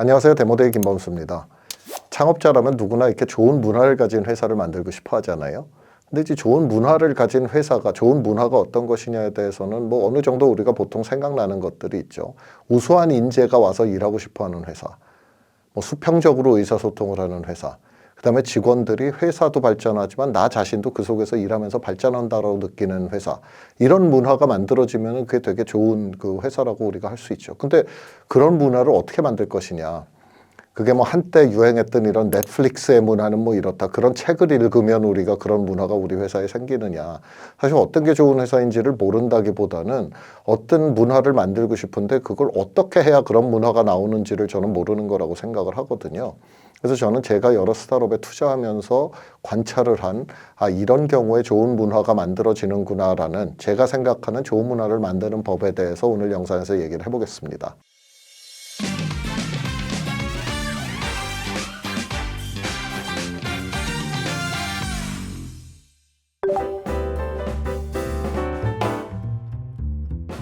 안녕하세요. 데모데이 김범수입니다. 창업자라면 누구나 이렇게 좋은 문화를 가진 회사를 만들고 싶어 하잖아요. 근데 이제 좋은 문화를 가진 회사가 좋은 문화가 어떤 것이냐에 대해서는 뭐 어느 정도 우리가 보통 생각나는 것들이 있죠. 우수한 인재가 와서 일하고 싶어 하는 회사. 뭐 수평적으로 의사소통을 하는 회사. 그다음에 직원들이 회사도 발전하지만 나 자신도 그 속에서 일하면서 발전한다라고 느끼는 회사. 이런 문화가 만들어지면 그게 되게 좋은 그 회사라고 우리가 할 수 있죠. 근데 그런 문화를 어떻게 만들 것이냐. 그게 뭐 한때 유행했던 이런 넷플릭스의 문화는 뭐 이렇다. 그런 책을 읽으면 우리가 그런 문화가 우리 회사에 생기느냐. 사실 어떤 게 좋은 회사인지를 모른다기보다는 어떤 문화를 만들고 싶은데 그걸 어떻게 해야 그런 문화가 나오는지를 저는 모르는 거라고 생각을 하거든요. 그래서 저는 제가 여러 스타트업에 투자하면서 관찰을 한, 아, 이런 경우에 좋은 문화가 만들어지는구나라는 제가 생각하는 좋은 문화를 만드는 법에 대해서 오늘 영상에서 얘기를 해보겠습니다.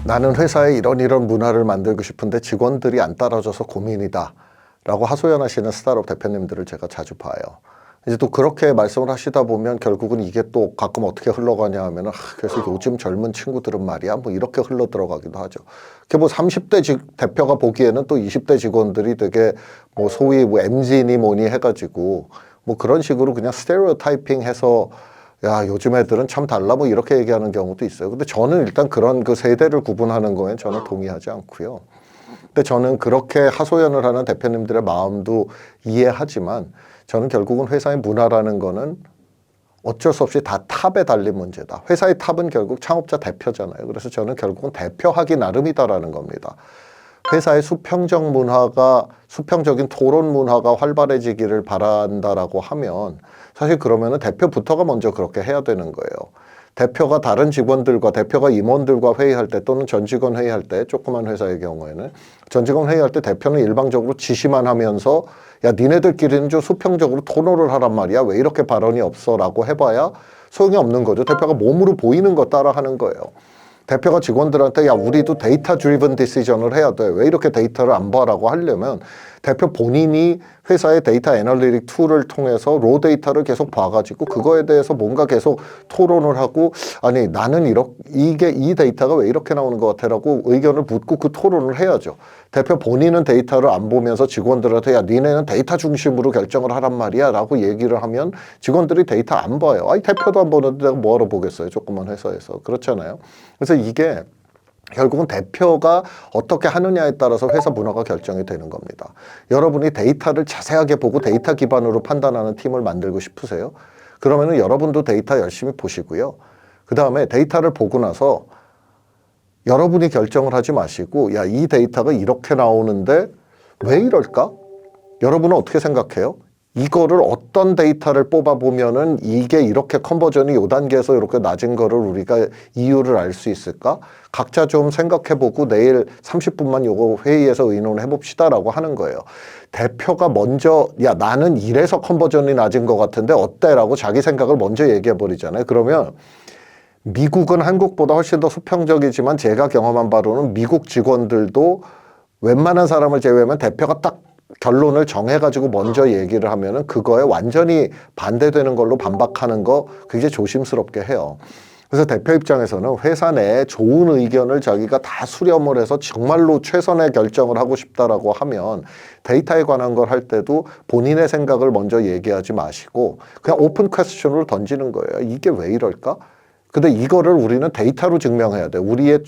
나는 회사에 이런 이런 문화를 만들고 싶은데 직원들이 안 따라줘서 고민이다. 라고 하소연하시는 스타트업 대표님들을 제가 자주 봐요. 이제 또 그렇게 말씀을 하시다 보면 결국은 이게 또 가끔 어떻게 흘러가냐 하면은 아, 그래서 요즘 젊은 친구들은 말이야 뭐 이렇게 흘러 들어가기도 하죠. 그게 뭐 30대 직, 대표가 보기에는 또 20대 직원들이 되게 뭐 소위 뭐 MZ니 뭐니 해가지고 뭐 그런 식으로 그냥 스테레오 타이핑 해서 야, 요즘 애들은 참 달라 뭐 이렇게 얘기하는 경우도 있어요. 근데 저는 일단 그런 그 세대를 구분하는 거에 저는 동의하지 않고요. 근데 저는 그렇게 하소연을 하는 대표님들의 마음도 이해하지만 저는 결국은 회사의 문화라는 거는 어쩔 수 없이 다 탑에 달린 문제다. 회사의 탑은 결국 창업자 대표잖아요. 그래서 저는 결국은 대표하기 나름이다라는 겁니다. 회사의 수평적 문화가 수평적인 토론 문화가 활발해지기를 바란다라고 하면 사실 그러면은 대표부터가 먼저 그렇게 해야 되는 거예요. 대표가 다른 직원들과 대표가 임원들과 회의할 때 또는 전 직원 회의할 때 조그만 회사의 경우에는 전 직원 회의할 때 대표는 일방적으로 지시만 하면서 야 니네들끼리는 좀 수평적으로 토론을 하란 말이야. 왜 이렇게 발언이 없어라고 해봐야 소용이 없는 거죠. 대표가 몸으로 보이는 거 따라 하는 거예요. 대표가 직원들한테 야 우리도 데이터 드리븐 디시전을 해야 돼. 왜 이렇게 데이터를 안 봐라고 하려면 대표 본인이 회사의 데이터 애널리틱 툴을 통해서 로 데이터를 계속 봐가지고 그거에 대해서 뭔가 계속 토론을 하고 아니 나는 이렇게 이게 이 데이터가 왜 이렇게 나오는 것 같아라고 의견을 묻고 그 토론을 해야죠. 대표 본인은 데이터를 안 보면서 직원들한테 야 니네는 데이터 중심으로 결정을 하란 말이야라고 얘기를 하면 직원들이 데이터 안 봐요. 아니 대표도 안 보는데 내가 뭐하러 보겠어요. 조그만 회사에서 그렇잖아요. 그래서 이게 결국은 대표가 어떻게 하느냐에 따라서 회사 문화가 결정이 되는 겁니다. 여러분이 데이터를 자세하게 보고 데이터 기반으로 판단하는 팀을 만들고 싶으세요? 그러면은 여러분도 데이터 열심히 보시고요. 그 다음에 데이터를 보고 나서 여러분이 결정을 하지 마시고, 야, 이 데이터가 이렇게 나오는데 왜 이럴까? 여러분은 어떻게 생각해요? 이거를 어떤 데이터를 뽑아보면은 이게 이렇게 컨버전이 요 단계에서 이렇게 낮은 거를 우리가 이유를 알 수 있을까? 각자 좀 생각해보고 내일 30분만 요거 회의에서 의논해 봅시다라고 하는 거예요. 대표가 먼저 야 나는 이래서 컨버전이 낮은 것 같은데 어때 라고 자기 생각을 먼저 얘기해 버리잖아요. 그러면 미국은 한국보다 훨씬 더 수평적이지만 제가 경험한 바로는 미국 직원들도 웬만한 사람을 제외하면 대표가 딱 결론을 정해가지고 먼저 얘기를 하면은 그거에 완전히 반대되는 걸로 반박하는 거 굉장히 조심스럽게 해요. 그래서 대표 입장에서는 회사 내에 좋은 의견을 자기가 다 수렴을 해서 정말로 최선의 결정을 하고 싶다라고 하면 데이터에 관한 걸 할 때도 본인의 생각을 먼저 얘기하지 마시고 그냥 오픈 퀘스천으로 던지는 거예요. 이게 왜 이럴까? 근데 이거를 우리는 데이터로 증명해야 돼. 우리의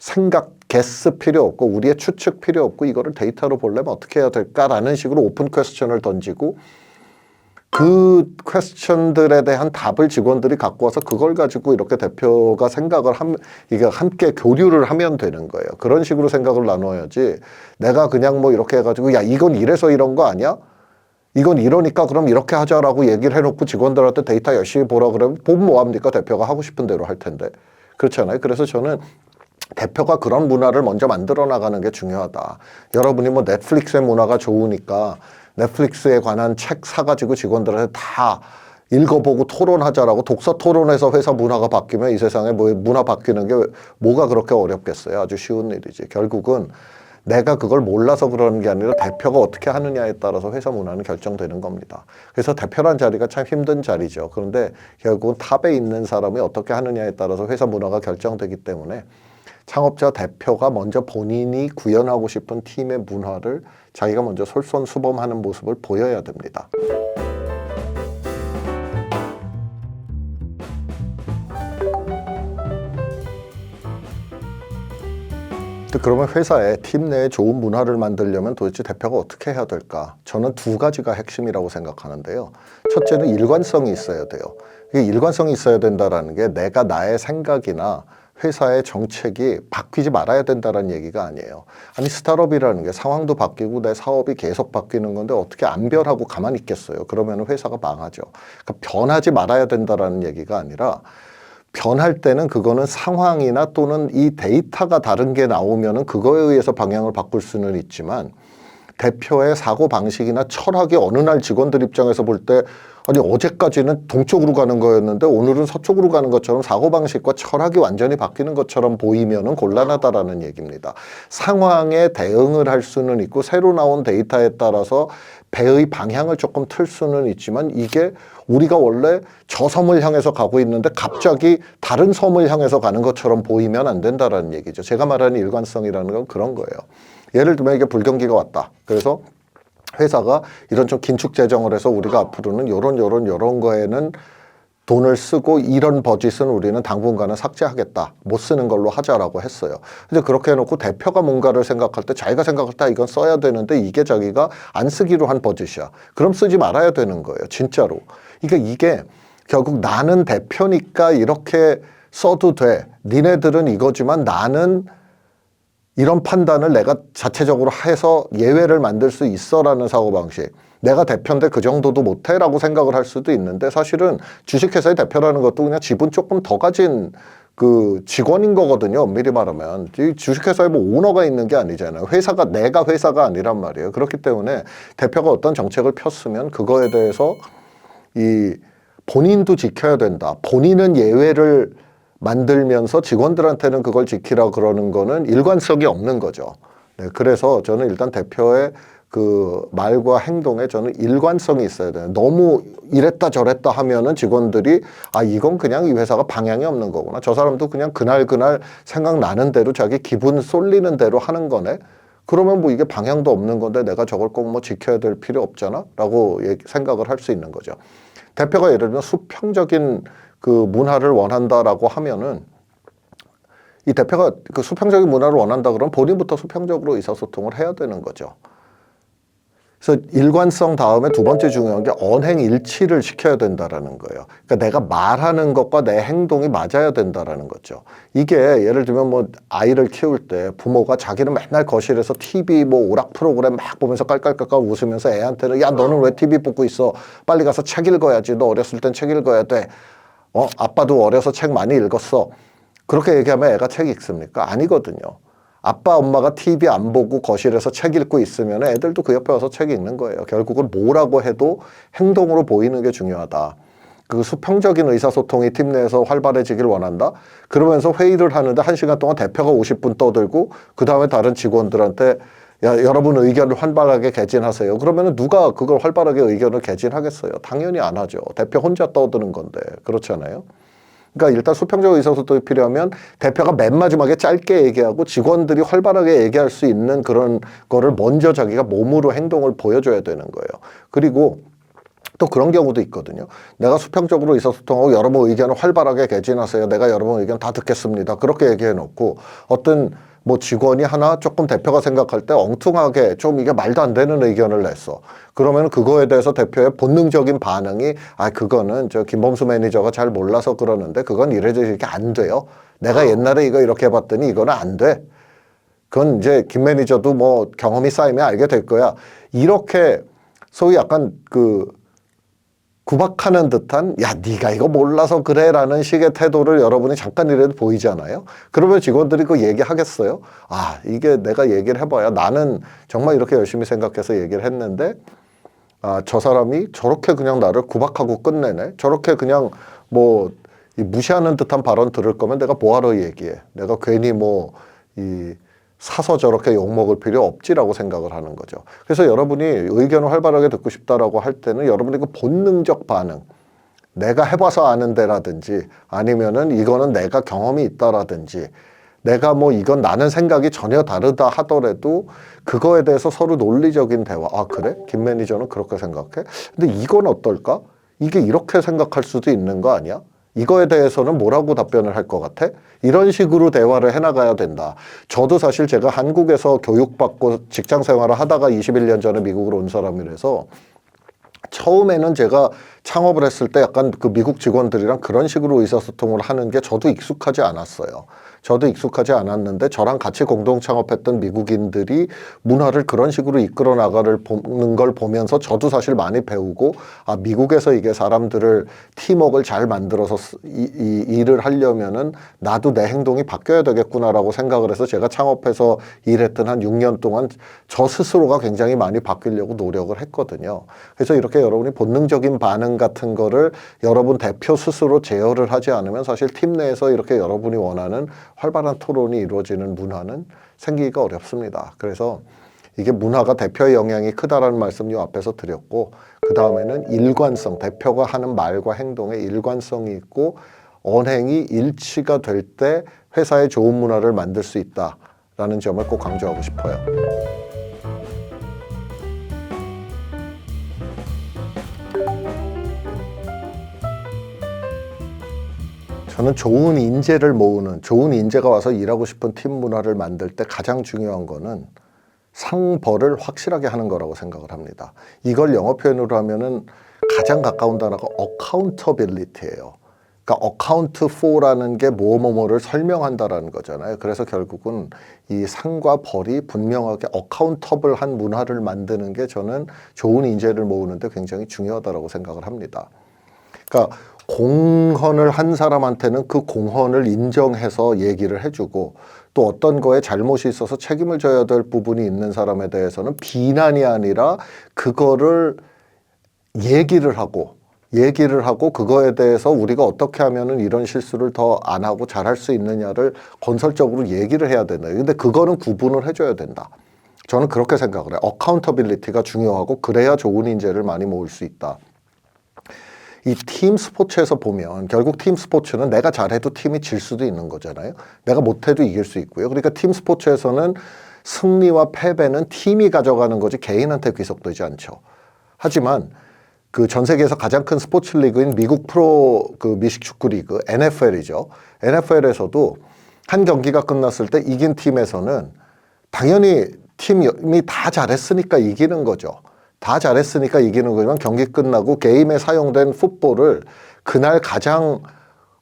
생각, 개스 필요 없고 우리의 추측 필요 없고 이거를 데이터로 보려면 어떻게 해야 될까라는 식으로 오픈 퀘스천을 던지고 그 퀘스천들에 대한 답을 직원들이 갖고 와서 그걸 가지고 이렇게 대표가 생각을 함, 이게 함께 교류를 하면 되는 거예요. 그런 식으로 생각을 나눠야지 내가 그냥 뭐 이렇게 해가지고 야, 이건 이래서 이런 거 아니야? 이건 이러니까 그럼 이렇게 하자라고 얘기를 해놓고 직원들한테 데이터 열심히 보라 그러면 보면 뭐합니까? 대표가 하고 싶은 대로 할 텐데. 그렇잖아요. 그래서 저는 대표가 그런 문화를 먼저 만들어 나가는 게 중요하다. 여러분이 뭐 넷플릭스의 문화가 좋으니까 넷플릭스에 관한 책 사가지고 직원들한테 다 읽어보고 토론하자라고 독서 토론에서 회사 문화가 바뀌면 이 세상에 뭐 문화 바뀌는 게 뭐가 그렇게 어렵겠어요. 아주 쉬운 일이지. 결국은 내가 그걸 몰라서 그러는 게 아니라 대표가 어떻게 하느냐에 따라서 회사 문화는 결정되는 겁니다. 그래서 대표란 자리가 참 힘든 자리죠. 그런데 결국은 탑에 있는 사람이 어떻게 하느냐에 따라서 회사 문화가 결정되기 때문에 창업자 대표가 먼저 본인이 구현하고 싶은 팀의 문화를 자기가 먼저 솔선수범하는 모습을 보여야 됩니다. 그러면 회사에 팀 내에 좋은 문화를 만들려면 도대체 대표가 어떻게 해야 될까? 저는 두 가지가 핵심이라고 생각하는데요. 첫째는 일관성이 있어야 돼요. 일관성이 있어야 된다라는 게 내가 나의 생각이나 회사의 정책이 바뀌지 말아야 된다는 얘기가 아니에요. 아니 스타트업이라는 게 상황도 바뀌고 내 사업이 계속 바뀌는 건데 어떻게 안 변하고 가만히 있겠어요? 그러면 회사가 망하죠. 그러니까 변하지 말아야 된다라는 얘기가 아니라 변할 때는 그거는 상황이나 또는 이 데이터가 다른 게 나오면은 그거에 의해서 방향을 바꿀 수는 있지만 대표의 사고 방식이나 철학이 어느 날 직원들 입장에서 볼 때 아니 어제까지는 동쪽으로 가는 거였는데 오늘은 서쪽으로 가는 것처럼 사고 방식과 철학이 완전히 바뀌는 것처럼 보이면은 곤란하다라는 얘기입니다. 상황에 대응을 할 수는 있고 새로 나온 데이터에 따라서 배의 방향을 조금 틀 수는 있지만 이게 우리가 원래 저 섬을 향해서 가고 있는데 갑자기 다른 섬을 향해서 가는 것처럼 보이면 안 된다라는 얘기죠. 제가 말하는 일관성이라는 건 그런 거예요. 예를 들면 이게 불경기가 왔다. 그래서 회사가 이런 좀 긴축 재정을 해서 우리가 앞으로는 요런 요런 요런 거에는 돈을 쓰고 이런 버짓은 우리는 당분간은 삭제하겠다. 못 쓰는 걸로 하자라고 했어요. 근데 그렇게 해놓고 대표가 뭔가를 생각할 때 자기가 생각할 때 아, 이건 써야 되는데 이게 자기가 안 쓰기로 한 버짓이야. 그럼 쓰지 말아야 되는 거예요. 진짜로. 그러니까 이게 결국 나는 대표니까 이렇게 써도 돼. 니네들은 이거지만 나는 이런 판단을 내가 자체적으로 해서 예외를 만들 수 있어라는 사고방식. 내가 대표인데 그 정도도 못해 라고 생각을 할 수도 있는데 사실은 주식회사의 대표라는 것도 그냥 지분 조금 더 가진 그 직원인 거거든요. 엄밀히 말하면. 이 주식회사에 뭐 오너가 있는 게 아니잖아요. 회사가 내가 회사가 아니란 말이에요. 그렇기 때문에 대표가 어떤 정책을 폈으면 그거에 대해서 이 본인도 지켜야 된다. 본인은 예외를 만들면서 직원들한테는 그걸 지키라 그러는 거는 일관성이 없는 거죠. 네, 그래서 저는 일단 대표의 그 말과 행동에 저는 일관성이 있어야 돼요. 너무 이랬다 저랬다 하면은 직원들이 아 이건 그냥 이 회사가 방향이 없는 거구나. 저 사람도 그냥 그날 그날 생각나는 대로 자기 기분 쏠리는 대로 하는 거네. 그러면 뭐 이게 방향도 없는 건데 내가 저걸 꼭 뭐 지켜야 될 필요 없잖아? 라고 생각을 할 수 있는 거죠. 대표가 예를 들면 수평적인 그 문화를 원한다라고 하면은 이 대표가 그 수평적인 문화를 원한다 그러면 본인부터 수평적으로 의사소통을 해야 되는 거죠. 그래서 일관성 다음에 두 번째 중요한 게 언행 일치를 시켜야 된다라는 거예요. 그러니까 내가 말하는 것과 내 행동이 맞아야 된다라는 거죠. 이게 예를 들면 뭐 아이를 키울 때 부모가 자기는 맨날 거실에서 TV 뭐 오락 프로그램 막 보면서 깔깔깔깔 웃으면서 애한테는 야 너는 왜 TV 보고 있어? 빨리 가서 책 읽어야지. 너 어렸을 땐 책 읽어야 돼. 어 아빠도 어려서 책 많이 읽었어. 그렇게 얘기하면 애가 책 읽습니까? 아니거든요. 아빠 엄마가 TV 안 보고 거실에서 책 읽고 있으면 애들도 그 옆에 와서 책 읽는 거예요. 결국은 뭐라고 해도 행동으로 보이는 게 중요하다. 그 수평적인 의사소통이 팀 내에서 활발해지길 원한다. 그러면서 회의를 하는데 한 시간 동안 대표가 50분 떠들고 그 다음에 다른 직원들한테 야, 여러분 의견을 활발하게 개진하세요. 그러면은 누가 그걸 활발하게 의견을 개진하겠어요? 당연히 안 하죠. 대표 혼자 떠드는 건데. 그렇잖아요. 그러니까 일단 수평적 의사소통이 필요하면 대표가 맨 마지막에 짧게 얘기하고 직원들이 활발하게 얘기할 수 있는 그런 거를 먼저 자기가 몸으로 행동을 보여줘야 되는 거예요. 그리고 또 그런 경우도 있거든요. 내가 수평적으로 의사소통하고 여러분 의견을 활발하게 개진하세요. 내가 여러분 의견 다 듣겠습니다. 그렇게 얘기해 놓고 어떤 뭐 직원이 하나 조금 대표가 생각할 때 엉뚱하게 좀 이게 말도 안 되는 의견을 냈어. 그러면 그거에 대해서 대표의 본능적인 반응이 아 그거는 저 김범수 매니저가 잘 몰라서 그러는데 그건 이래저 이렇게 안 돼요. 내가 옛날에 이거 이렇게 해봤더니 이거는 안 돼. 그건 이제 김 매니저도 뭐 경험이 쌓이면 알게 될 거야. 이렇게 소위 약간 그 구박하는 듯한 야 네가 이거 몰라서 그래라는 식의 태도를 여러분이 잠깐이라도 보이잖아요. 그러면 직원들이 그 얘기하겠어요? 아 이게 내가 얘기를 해봐야 나는 정말 이렇게 열심히 생각해서 얘기를 했는데 아 저 사람이 저렇게 그냥 나를 구박하고 끝내네. 저렇게 그냥 뭐 무시하는 듯한 발언 들을 거면 내가 뭐하러 얘기해. 내가 괜히 뭐이 사서 저렇게 욕먹을 필요 없지라고 생각을 하는 거죠. 그래서 여러분이 의견을 활발하게 듣고 싶다라고 할 때는 여러분의 그 본능적 반응, 내가 해봐서 아는데라든지 아니면은 이거는 내가 경험이 있다라든지 내가 뭐 이건 나는 생각이 전혀 다르다 하더라도 그거에 대해서 서로 논리적인 대화. 아, 그래? 김 매니저는 그렇게 생각해? 근데 이건 어떨까? 이게 이렇게 생각할 수도 있는 거 아니야? 이거에 대해서는 뭐라고 답변을 할 것 같아? 이런 식으로 대화를 해나가야 된다. 저도 사실 제가 한국에서 교육받고 직장 생활을 하다가 21년 전에 미국으로 온 사람이라서 처음에는 제가 창업을 했을 때 약간 그 미국 직원들이랑 그런 식으로 의사소통을 하는 게 저도 익숙하지 않았어요. 저도 익숙하지 않았는데 저랑 같이 공동 창업했던 미국인들이 문화를 그런 식으로 이끌어 나가를 보는 걸 보면서 저도 사실 많이 배우고 아 미국에서 이게 사람들을 팀워크를 잘 만들어서 쓰- 이, 이 일을 하려면은 나도 내 행동이 바뀌어야 되겠구나라고 생각을 해서 제가 창업해서 일했던 한 6년 동안 저 스스로가 굉장히 많이 바뀌려고 노력을 했거든요. 그래서 이렇게 여러분이 본능적인 반응 같은 거를 여러분 대표 스스로 제어를 하지 않으면 사실 팀 내에서 이렇게 여러분이 원하는 활발한 토론이 이루어지는 문화는 생기기가 어렵습니다. 그래서 이게 문화가 대표의 영향이 크다라는 말씀 요 앞에서 드렸고 그 다음에는 일관성 대표가 하는 말과 행동에 일관성이 있고 언행이 일치가 될 때 회사에 좋은 문화를 만들 수 있다라는 점을 꼭 강조하고 싶어요. 저는 좋은 인재를 모으는 좋은 인재가 와서 일하고 싶은 팀 문화를 만들 때 가장 중요한 거는 상벌을 확실하게 하는 거라고 생각을 합니다. 이걸 영어 표현으로 하면은 가장 가까운 단어가 accountability예요. 그러니까 account for라는 게 뭐뭐뭐를 설명한다라는 거잖아요. 그래서 결국은 이 상과 벌이 분명하게 어카운터블한 문화를 만드는 게 저는 좋은 인재를 모으는데 굉장히 중요하다라고 생각을 합니다. 그러니까 공헌을 한 사람한테는 그 공헌을 인정해서 얘기를 해주고 또 어떤 거에 잘못이 있어서 책임을 져야 될 부분이 있는 사람에 대해서는 비난이 아니라 그거를 얘기를 하고 얘기를 하고 그거에 대해서 우리가 어떻게 하면은 이런 실수를 더 안 하고 잘할 수 있느냐를 건설적으로 얘기를 해야 된다. 근데 그거는 구분을 해줘야 된다. 저는 그렇게 생각을 해요. 어카운터빌리티가 중요하고 그래야 좋은 인재를 많이 모을 수 있다. 이 팀 스포츠에서 보면 결국 팀 스포츠는 내가 잘해도 팀이 질 수도 있는 거잖아요. 내가 못해도 이길 수 있고요. 그러니까 팀 스포츠에서는 승리와 패배는 팀이 가져가는 거지 개인한테 귀속되지 않죠. 하지만 그 전 세계에서 가장 큰 스포츠 리그인 미국 프로 그 미식 축구 리그 NFL이죠. NFL에서도 한 경기가 끝났을 때 이긴 팀에서는 당연히 팀이 다 잘했으니까 이기는 거죠. 다 잘했으니까 이기는 거지만 경기 끝나고 게임에 사용된 풋볼을 그날 가장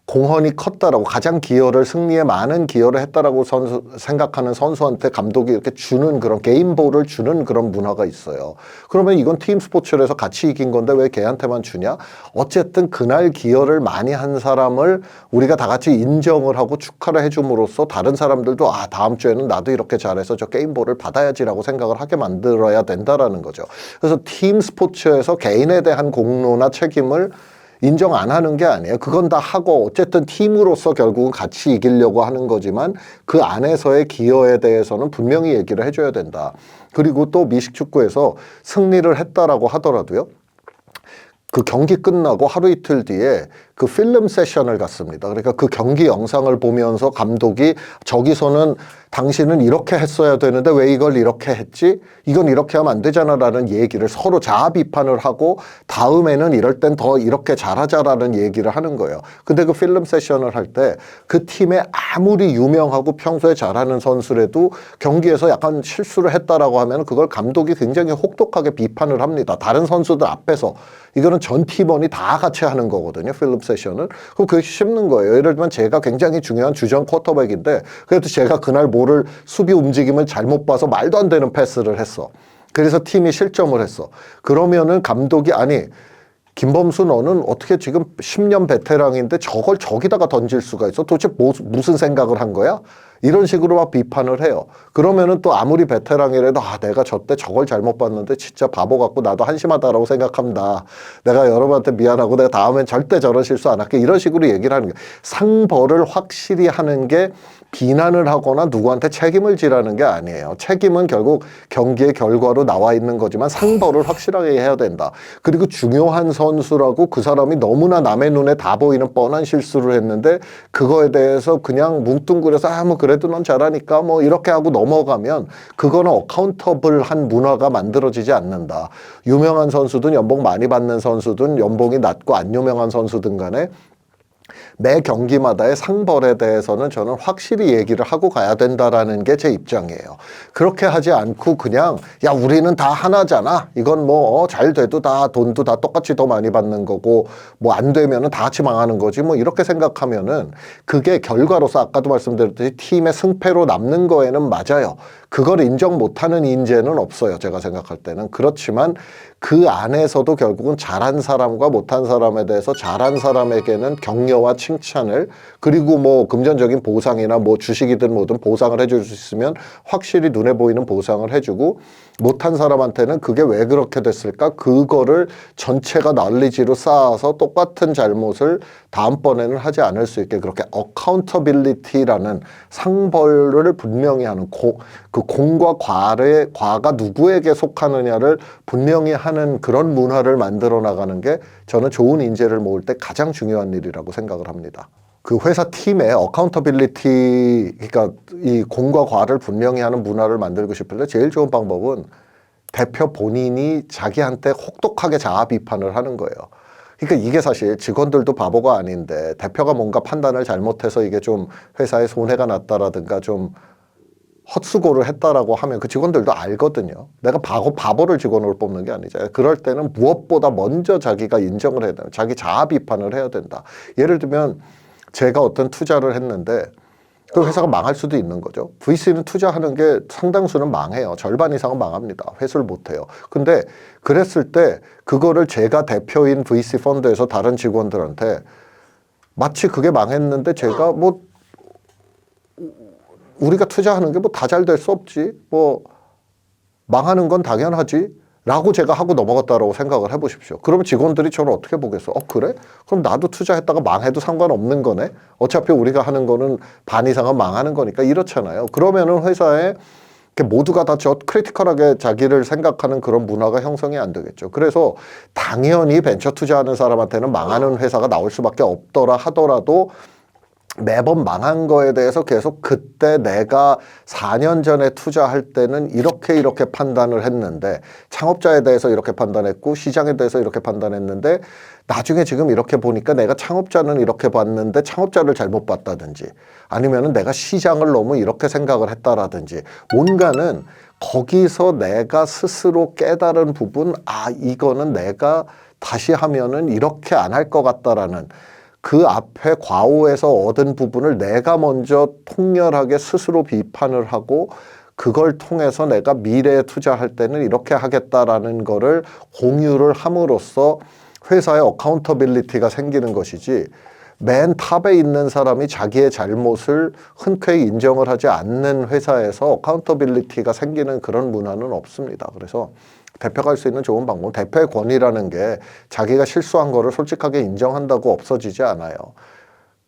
공헌이 컸다라고 가장 기여를 승리에 많은 기여를 했다라고 선수 생각하는 선수한테 감독이 이렇게 주는 그런 게임볼을 주는 그런 문화가 있어요. 그러면 이건 팀 스포츠에서 같이 이긴 건데 왜 걔한테만 주냐? 어쨌든 그날 기여를 많이 한 사람을 우리가 다 같이 인정을 하고 축하를 해줌으로써 다른 사람들도 아 다음 주에는 나도 이렇게 잘해서 저 게임볼을 받아야지라고 생각을 하게 만들어야 된다라는 거죠. 그래서 팀 스포츠에서 개인에 대한 공로나 책임을 인정 안 하는 게 아니에요. 그건 다 하고 어쨌든 팀으로서 결국은 같이 이기려고 하는 거지만 그 안에서의 기여에 대해서는 분명히 얘기를 해줘야 된다. 그리고 또 미식축구에서 승리를 했다라고 하더라도요. 그 경기 끝나고 하루 이틀 뒤에 그 필름 세션을 갔습니다. 그러니까 그 경기 영상을 보면서 감독이 저기서는 당신은 이렇게 했어야 되는데 왜 이걸 이렇게 했지? 이건 이렇게 하면 안 되잖아라는 얘기를 서로 자아 비판을 하고 다음에는 이럴 땐 더 이렇게 잘하자라는 얘기를 하는 거예요. 근데 그 필름 세션을 할 때 그 팀에 아무리 유명하고 평소에 잘하는 선수라도 경기에서 약간 실수를 했다라고 하면 그걸 감독이 굉장히 혹독하게 비판을 합니다. 다른 선수들 앞에서 이거는 전 팀원이 다 같이 하는 거거든요. 필름 세션을. 그럼 그게 쉽는 거예요. 예를 들면 제가 굉장히 중요한 주전 쿼터백인데 그래도 제가 그날 뭐를 수비 움직임을 잘못 봐서 말도 안 되는 패스를 했어. 그래서 팀이 실점을 했어. 그러면은 감독이 아니 김범수 너는 어떻게 지금 10년 베테랑인데 저걸 저기다가 던질 수가 있어? 도대체 뭐, 무슨 생각을 한 거야? 이런 식으로 막 비판을 해요. 그러면은 또 아무리 베테랑이라도 아 내가 저때 저걸 잘못 봤는데 진짜 바보 같고 나도 한심하다라고 생각합니다. 내가 여러분한테 미안하고 내가 다음엔 절대 저런 실수 안 할게 이런 식으로 얘기를 하는 게 상벌을 확실히 하는 게 비난을 하거나 누구한테 책임을 지라는 게 아니에요. 책임은 결국 경기의 결과로 나와 있는 거지만 상벌을 확실하게 해야 된다. 그리고 중요한 선수라고 그 사람이 너무나 남의 눈에 다 보이는 뻔한 실수를 했는데 그거에 대해서 그냥 뭉뚱그려서 아뭐 그래 도 넌 잘하니까 뭐 이렇게 하고 넘어가면 그거는 어카운터블한 문화가 만들어지지 않는다. 유명한 선수든 연봉 많이 받는 선수든 연봉이 낮고 안 유명한 선수든 간에 매 경기마다의 상벌에 대해서는 저는 확실히 얘기를 하고 가야 된다라는 게 제 입장이에요. 그렇게 하지 않고 그냥 야 우리는 다 하나잖아. 이건 뭐 잘 돼도 다 돈도 다 똑같이 더 많이 받는 거고 뭐 안 되면은 다 같이 망하는 거지. 뭐 이렇게 생각하면은 그게 결과로서 아까도 말씀드렸듯이 팀의 승패로 남는 거에는 맞아요. 그걸 인정 못하는 인재는 없어요. 제가 생각할 때는 그렇지만 그 안에서도 결국은 잘한 사람과 못한 사람에 대해서 잘한 사람에게는 격려와 칭찬을 그리고 뭐 금전적인 보상이나 뭐 주식이든 뭐든 보상을 해줄 수 있으면 확실히 눈에 보이는 보상을 해주고 못한 사람한테는 그게 왜 그렇게 됐을까? 그거를 전체가 난리지로 쌓아서 똑같은 잘못을 다음번에는 하지 않을 수 있게 그렇게 어카운터빌리티라는 상벌을 분명히 하는 고, 그 공과 과의 과가 누구에게 속하느냐를 분명히 하는 그런 문화를 만들어 나가는 게 저는 좋은 인재를 모을 때 가장 중요한 일이라고 생각을 합니다. 그 회사 팀의 어카운터빌리티 그러니까 이 공과 과를 분명히 하는 문화를 만들고 싶을 때 제일 좋은 방법은 대표 본인이 자기한테 혹독하게 자아 비판을 하는 거예요. 그러니까 이게 사실 직원들도 바보가 아닌데 대표가 뭔가 판단을 잘못해서 이게 좀 회사에 손해가 났다라든가 좀 헛수고를 했다라고 하면 그 직원들도 알거든요. 내가 바보, 바보를 직원으로 뽑는 게 아니잖아요. 그럴 때는 무엇보다 먼저 자기가 인정을 해야 된다. 자기 자아 비판을 해야 된다. 예를 들면 제가 어떤 투자를 했는데 그 회사가 망할 수도 있는 거죠. VC는 투자하는 게 상당수는 망해요. 절반 이상은 망합니다. 회수를 못 해요. 근데 그랬을 때 그거를 제가 대표인 VC 펀드에서 다른 직원들한테 마치 그게 망했는데 제가 뭐 우리가 투자하는 게 뭐 다 잘 될 수 없지. 뭐 망하는 건 당연하지. 라고 제가 하고 넘어갔다라고 생각을 해보십시오. 그러면 직원들이 저를 어떻게 보겠어? 어, 그래? 그럼 나도 투자했다가 망해도 상관없는 거네? 어차피 우리가 하는 거는 반 이상은 망하는 거니까 이렇잖아요. 그러면은 회사에 모두가 다 저 크리티컬하게 자기를 생각하는 그런 문화가 형성이 안 되겠죠. 그래서 당연히 벤처 투자하는 사람한테는 망하는 회사가 나올 수밖에 없더라 하더라도 매번 망한 거에 대해서 계속 그때 내가 4년 전에 투자할 때는 이렇게 이렇게 판단을 했는데 창업자에 대해서 이렇게 판단했고 시장에 대해서 이렇게 판단했는데 나중에 지금 이렇게 보니까 내가 창업자는 이렇게 봤는데 창업자를 잘못 봤다든지 아니면은 내가 시장을 너무 이렇게 생각을 했다라든지 뭔가는 거기서 내가 스스로 깨달은 부분 아 이거는 내가 다시 하면은 이렇게 안 할 것 같다라는 그 앞에 과오에서 얻은 부분을 내가 먼저 통렬하게 스스로 비판을 하고 그걸 통해서 내가 미래에 투자할 때는 이렇게 하겠다라는 거를 공유를 함으로써 회사의 어카운터빌리티가 생기는 것이지 맨 탑에 있는 사람이 자기의 잘못을 흔쾌히 인정을 하지 않는 회사에서 어카운터빌리티가 생기는 그런 문화는 없습니다. 그래서 대표가 할 수 있는 좋은 방법, 대표의 권위라는 게 자기가 실수한 거를 솔직하게 인정한다고 없어지지 않아요.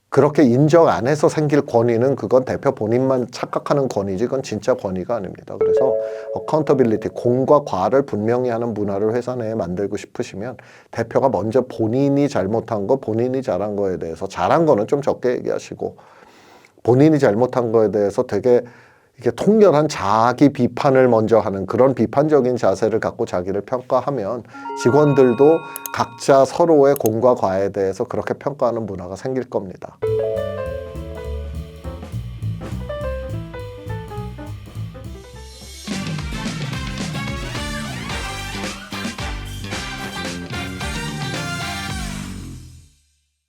그렇게 인정 안 해서 생길 권위는 그건 대표 본인만 착각하는 권위지 그건 진짜 권위가 아닙니다. 그래서 어카운터빌리티, 공과 과를 분명히 하는 문화를 회사 내에 만들고 싶으시면 대표가 먼저 본인이 잘못한 거, 본인이 잘한 거에 대해서 잘한 거는 좀 적게 얘기하시고 본인이 잘못한 거에 대해서 되게 이게 통렬한 자기 비판을 먼저 하는 그런 비판적인 자세를 갖고 자기를 평가하면 직원들도 각자 서로의 공과 과에 대해서 그렇게 평가하는 문화가 생길 겁니다.